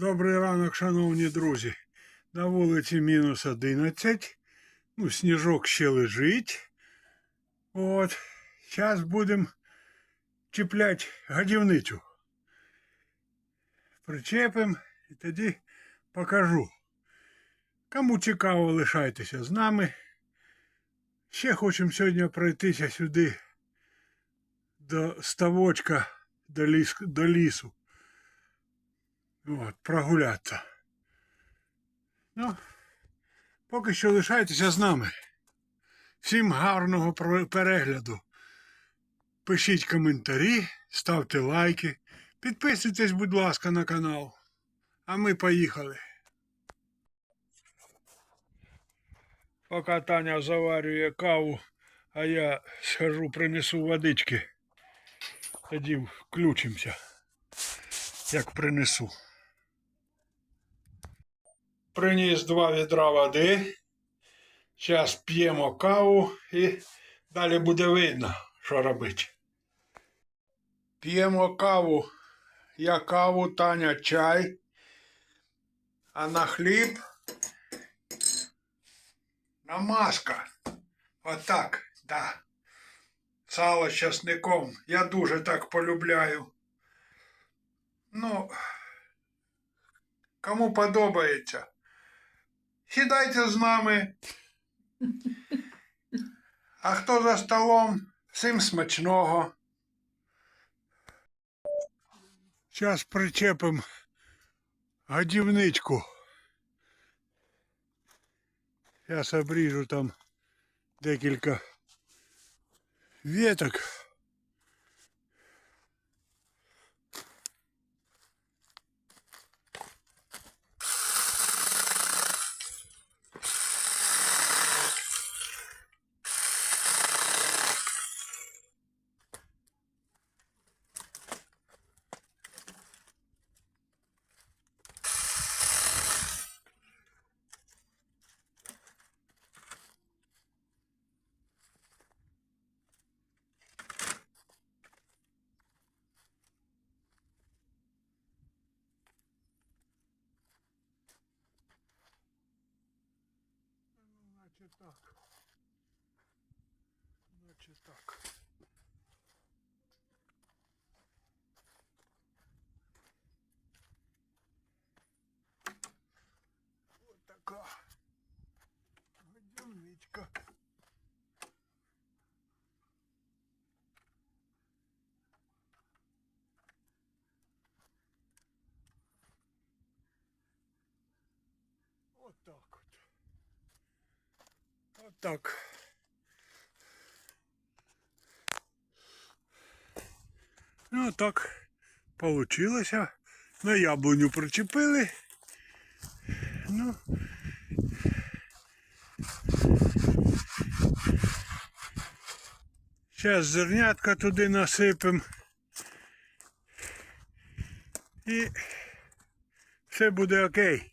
Добрий ранок, шановні друзі. На вулиці мінус 11. Ну, сніжок ще лежить. От. Зараз будемо чіпляти годівницю. Причепимо і тоді покажу. Кому цікаво, лишайтеся з нами. Ще хочемо сьогодні пройтися сюди до ставочка, до, ліс, до лісу. От, прогулятися. Ну, поки що лишайтеся з нами. Всім гарного перегляду. Пишіть коментарі, ставте лайки, підписуйтесь, будь ласка, на канал. А ми поїхали. Поки Таня заварює каву, а я схожу, принесу водички. Тоді включимося, як принесу. Приніс два відра води. Зараз п'ємо каву і далі буде видно, що робити. П'ємо каву. Я каву, Таня чай. А на хліб намазка. Отак, да. Сало з часником. Я дуже так полюбляю. Ну, кому подобається. Сідайте з нами. А хто за столом, всім смачного. Зараз причепимо годівничку. Зараз обріжу там декілька веток. Значит так. Наче так. От така. Годівничка. Отак. Так вот. Вот так. Ну, так получилося. На яблуню причепили. Ну. Зараз зернятка туди насипемо. І все буде окей.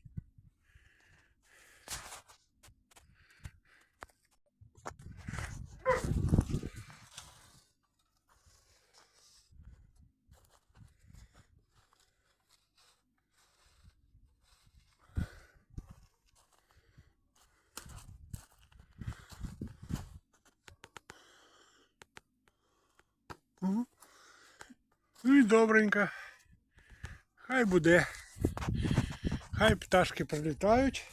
Ну і добренько. Хай буде. Хай пташки прилітають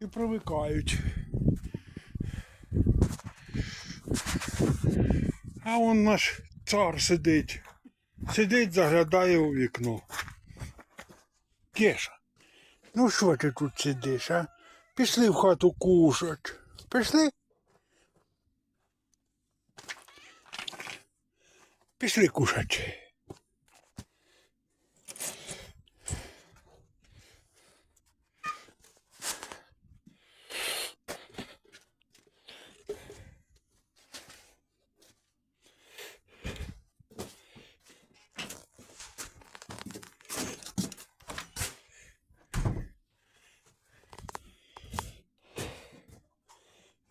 і привикають. А он наш цар сидить. Сидить, заглядає у вікно. Кеша, ну що ти тут сидиш, а? Пішли в хату кушать. Пішли? Пішли кушать.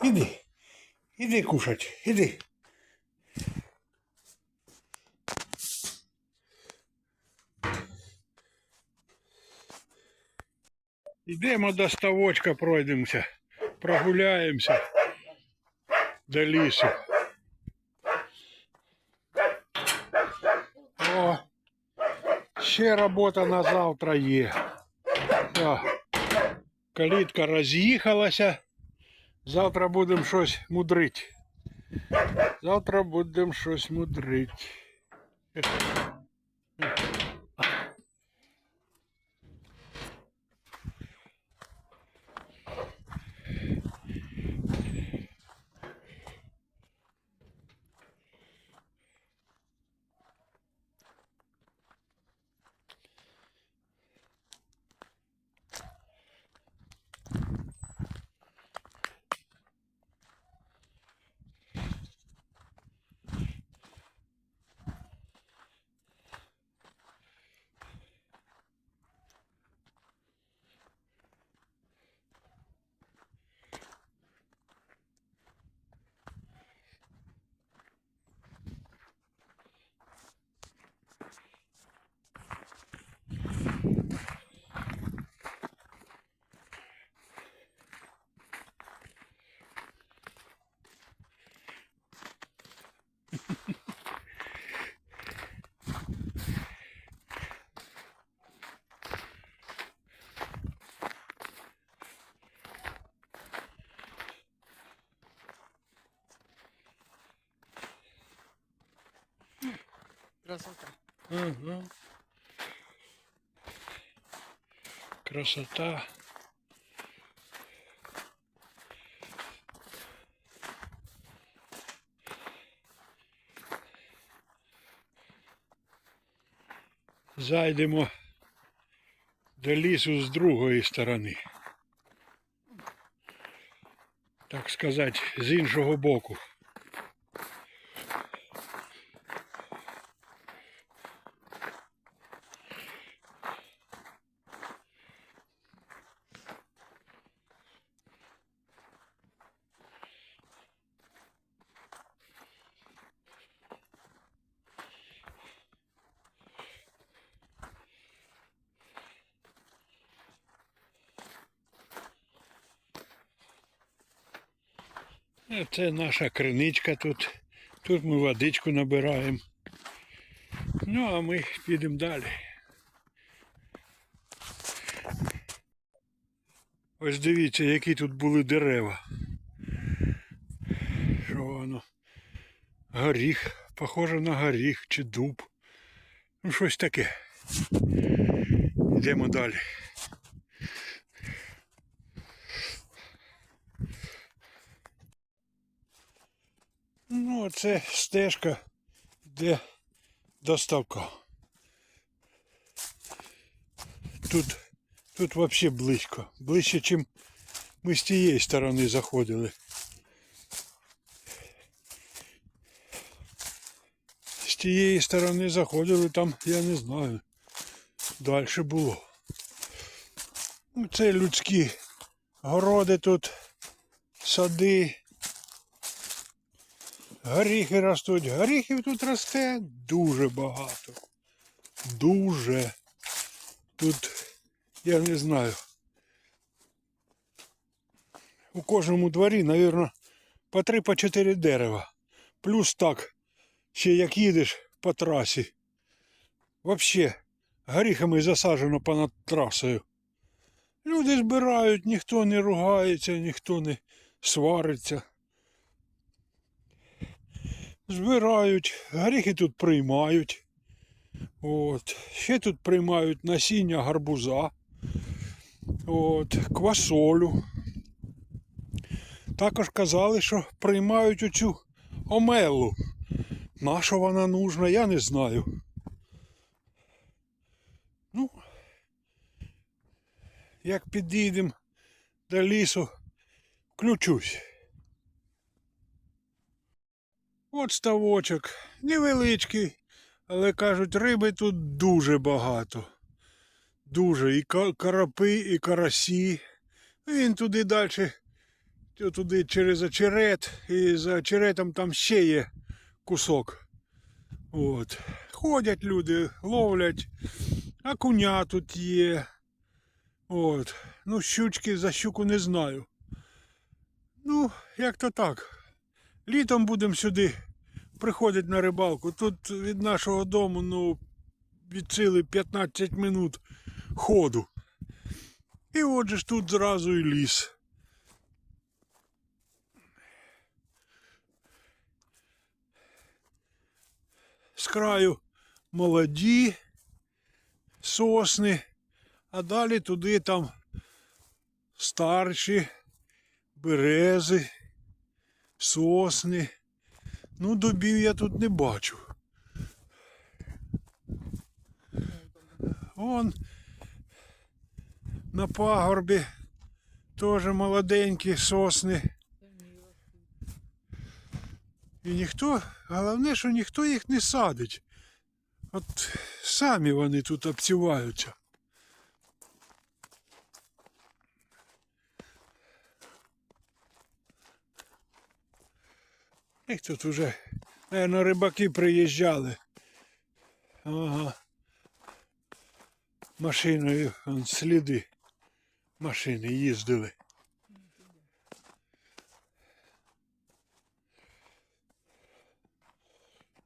Іди, іди кушать, іди. Йдемо до ставочка, пройдемося, прогуляємося до лісу. О, ще робота на завтра є. О, калітка роз'їхалася. Завтра будемо щось мудрить. Завтра будемо щось мудрить. Красота. Ага. Красота. Зайдемо до лісу з другої сторони. Так сказати, з іншого боку. Це наша криничка тут. Тут ми водичку набираємо. Ну, а ми підемо далі. Ось дивіться, які тут були дерева. Що воно? Горіх, похоже на горіх чи дуб. Ну, щось таке. Йдемо далі. Ну, це стежка, де доставка. Тут, тут взагалі близько. Ближче, ніж ми з тієї сторони заходили. З тієї сторони заходили, там, я не знаю, далі було. Ну, Це людські городи тут, сади. Горіхи ростуть. Горіхів тут росте дуже багато. Дуже. Тут, я не знаю. У кожному дворі, мабуть, по три, по чотири дерева. Плюс так, ще як їдеш по трасі. Взагалі, горіхами засаджено понад трасою. Люди збирають, ніхто не ругається, ніхто не свариться збирають, горіхи тут приймають. От. Ще тут приймають насіння гарбуза, от, квасолю. Також казали, що приймають оцю омелу. На що вона нужна, я не знаю. Ну, як підійдемо до лісу, включусь. От ставочок, невеличкий, але кажуть, риби тут дуже багато. Дуже. І карапи, і карасі. Він туди далі, туди через очерет, і за очеретом там ще є кусок. От. Ходять люди, ловлять, окуня тут є. От. Ну, щучки за щуку не знаю. Ну, як то так. Літом будемо сюди приходити на рибалку. Тут від нашого дому, ну, від сили 15 минут ходу. І отже ж тут зразу і ліс. З краю молоді сосни, а далі туди там старші берези, сосни. Ну, дубів я тут не бачу. Вон на пагорбі теж молоденькі сосни. І ніхто, головне, що ніхто їх не садить. От самі вони тут обціваються. Їх тут уже, наверное, рибаки приїжджали. Ага. Машиною он, сліди машини їздили.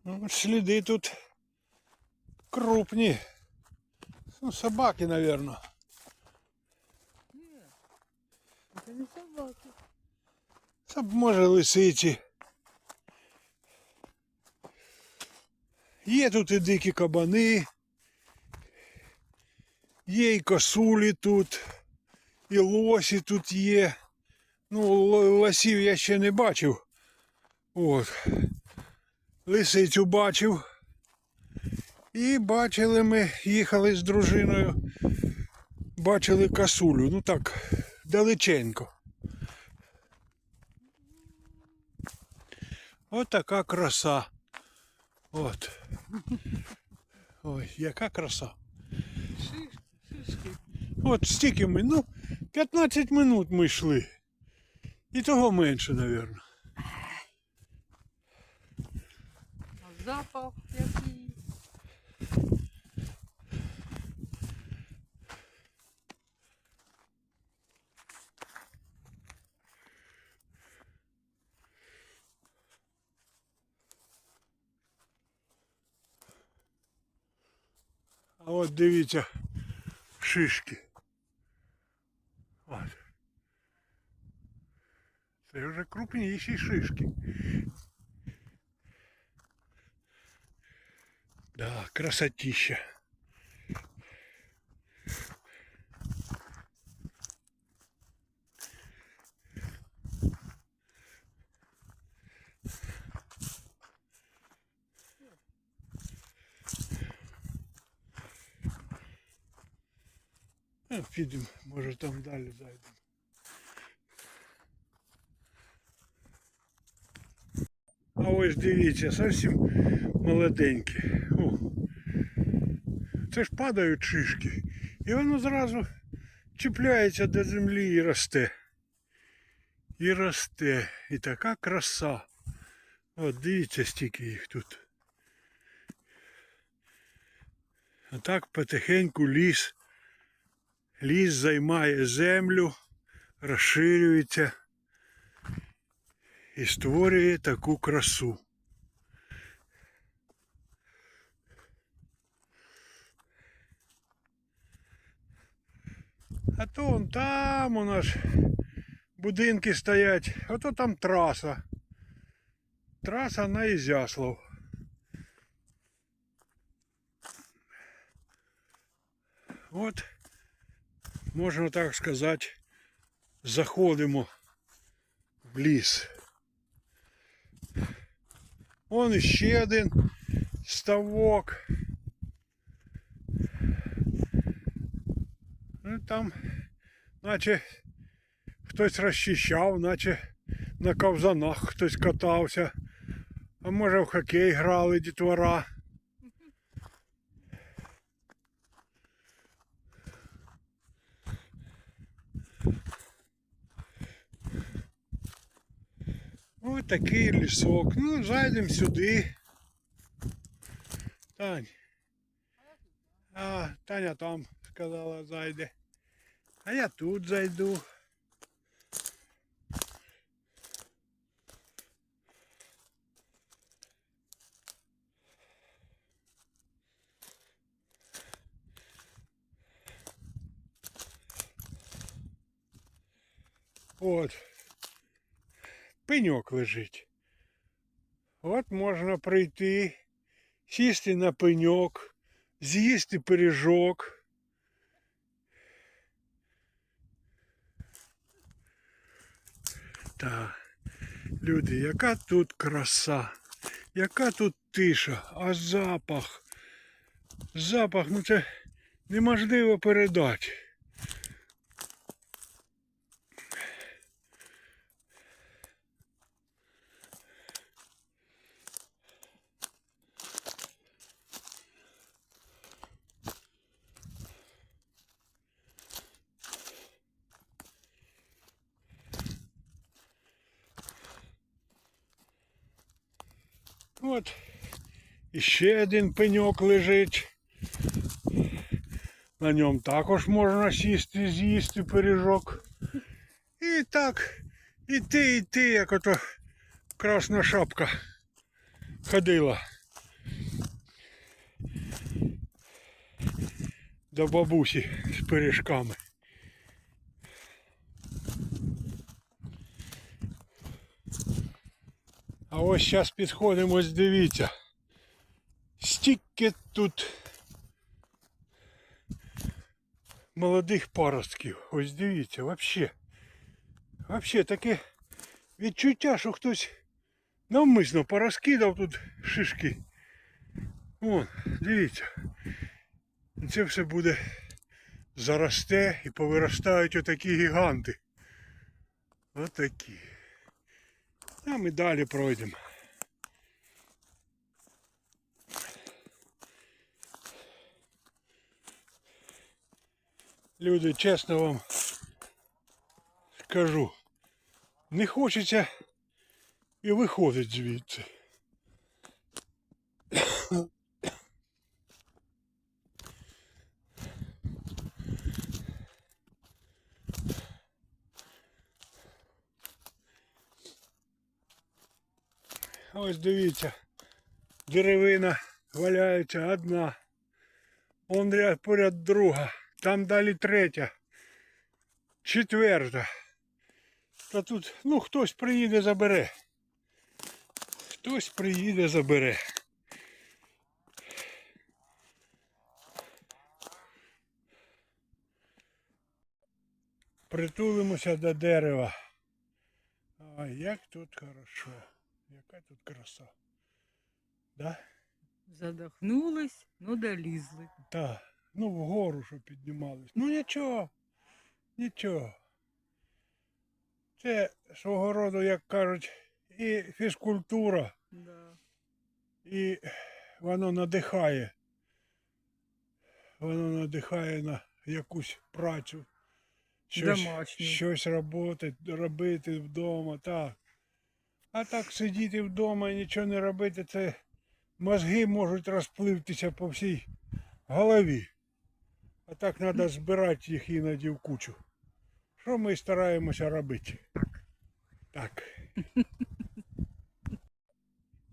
Ну, сліди тут крупні. Ну, собаки, наверное. Це не собаки. Це може лисиці. Є тут і дикі кабани. Є і косулі тут, і лосі тут є. Ну, лосів я ще не бачив. От. Лисицю бачив. І бачили ми, їхали з дружиною, бачили косулю. Ну так, далеченько. От така краса. От. Ой, яка краса. От стільки ми, ну, 15 минут ми йшли. І того менше, мабуть. Запах який. от дивіться, шишки. От. Це вже крупніші шишки. Да, красотища. Підемо, може там далі зайдемо. А ось дивіться, зовсім молоденькі. О. Це ж падають шишки. І воно зразу чіпляється до землі і росте. І росте. І така краса. От дивіться, стільки їх тут. А так потихеньку ліс. Ліс займає землю, розширюється і створює таку красу. А то вон там у нас будинки стоять, а то там траса. Траса на Ізяслав. От, Можна так сказати, заходимо в ліс. Вон іще один ставок. Ну там, наче хтось розчищав, наче на ковзанах хтось катався. А може в хокей грали дітвора. Ось такий лісок. Ну, зайдемо сюди. Тань. А, Таня там сказала, зайде. А я тут зайду. От. Пеньок лежить. От можна прийти, сісти на пеньок, з'їсти пиріжок. Та, люди, яка тут краса, яка тут тиша, а запах. Запах, ну це неможливо передати. От іще один пеньок лежить. На ньому також можна сісти, з'їсти пиріжок. І так, іти, іти, як ото красна шапка ходила. До бабусі з пиріжками. А ось зараз підходимо, ось дивіться. Стільки тут молодих паростків. Ось дивіться, взагалі. Взагалі таке відчуття, що хтось навмисно порозкидав тут шишки. Вон, дивіться. Це все буде заросте і повиростають отакі гіганти. Отакі. А ми далі пройдемо. Люди, чесно вам скажу, не хочеться і виходить звідси. Дивіться, деревина валяється одна. Он ряд поряд друга. Там далі третя. Четверта. Та тут, ну, хтось приїде забере. Хтось приїде забере. Притулимося до дерева. А як тут хорошо. Яка тут краса. Да? Задохнулись, ну долізли. Так. Ну вгору, що піднімались. Ну нічого. Нічого. Це свого роду, як кажуть, і фізкультура, Да. і воно надихає. Воно надихає на якусь працю. Щось, Домашню. щось роботи, робити вдома, так. А так сидіти вдома і нічого не робити, це мозги можуть розпливтися по всій голові. А так треба збирати їх іноді в кучу. Що ми стараємося робити? Так.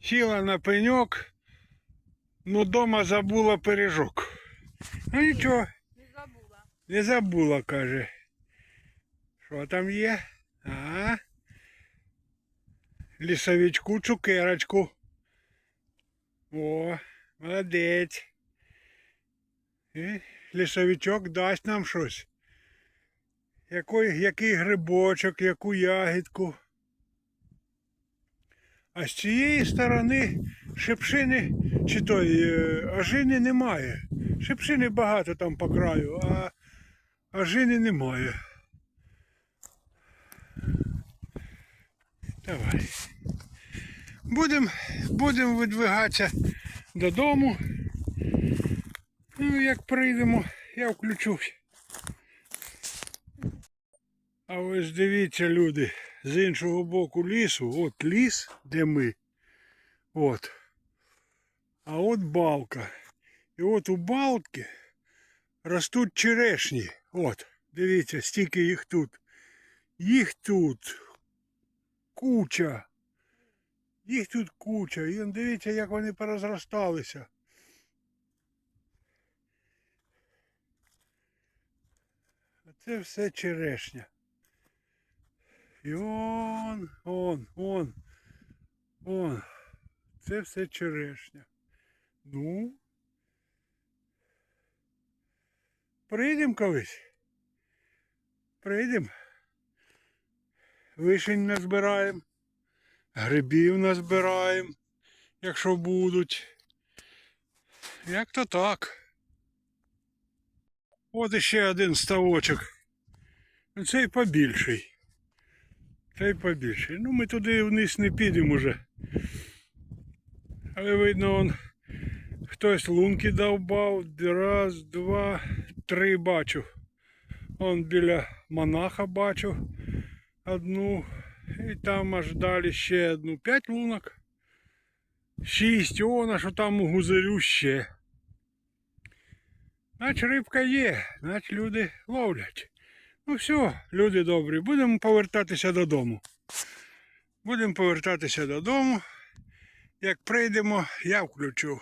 Сіла на пеньок, ну дома забула пиріжок. Ну нічого, Не забула. не забула, каже. Що там є? А? Лісовичку цукерочку. О, молодець. І лісовичок дасть нам щось. Який, який грибочок, яку ягідку. А з цієї сторони шипшини, чи той е, ожини немає. Шипшини багато там по краю, а ожини немає. Давай. Будемо будем видвигатися додому. Ну, як прийдемо, я включусь. А ось дивіться, люди, з іншого боку лісу, от ліс, де ми. От. А от балка. І от у балки ростуть черешні. От, Дивіться, стільки їх тут. Їх тут куча. Їх тут куча. І дивіться, як вони порозросталися. А це все черешня. І он, он, он, он. Це все черешня. Ну. Прийдемо колись. Прийдемо. Вишень назбираємо. Грибів назбираємо, якщо будуть. Як то так. От іще один ставочок. Ну, Цей побільший. Цей побільший. Ну ми туди вниз не підемо уже. Але видно, он хтось лунки довбав. Раз, два, три бачу. Он біля монаха бачу одну. І там аж далі ще одну. П'ять лунок. Шість. О, що там у гузарю ще. Значить рибка є, значить люди ловлять. Ну все, люди добрі, будемо повертатися додому. Будемо повертатися додому. Як прийдемо, я включу.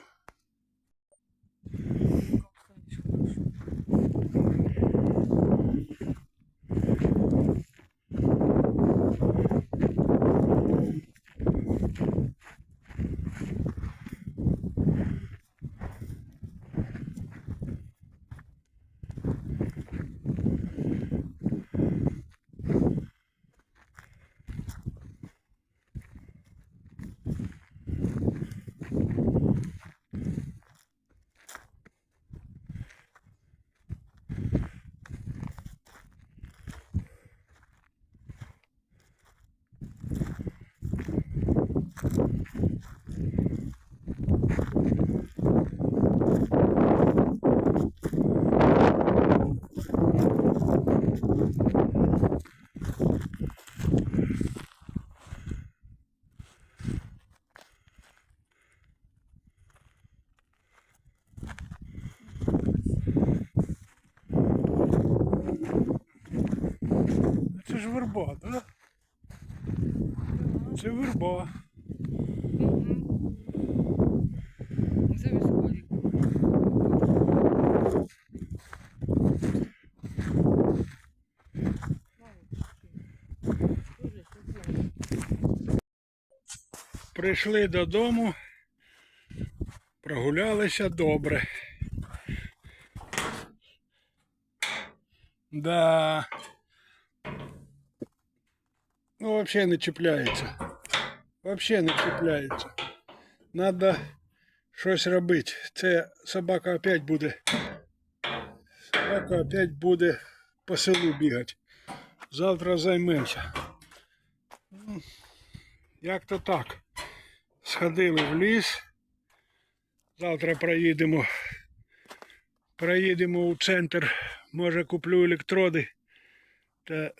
Ж верба, так? Це верба. Це військові. Прийшли додому, прогулялися добре. Да. Ну, взагалі не чіпляється. Взагалі не чіпляється. Надо щось робити. Це собака опять буде. Собака опять буде по селу бігати. Завтра займемося. Ну, Як то так. Сходили в ліс. Завтра проїдемо. Проїдемо у центр. Може куплю електроди та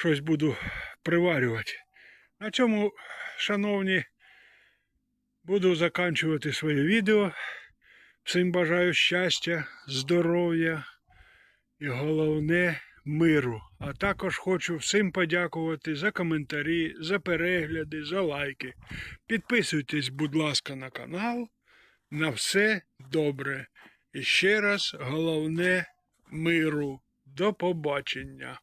щось буду приварювати. На цьому, шановні, буду заканчувати своє відео. Всім бажаю щастя, здоров'я і головне миру. А також хочу всім подякувати за коментарі, за перегляди, за лайки. Підписуйтесь, будь ласка, на канал. На все добре. І ще раз головне миру. До побачення.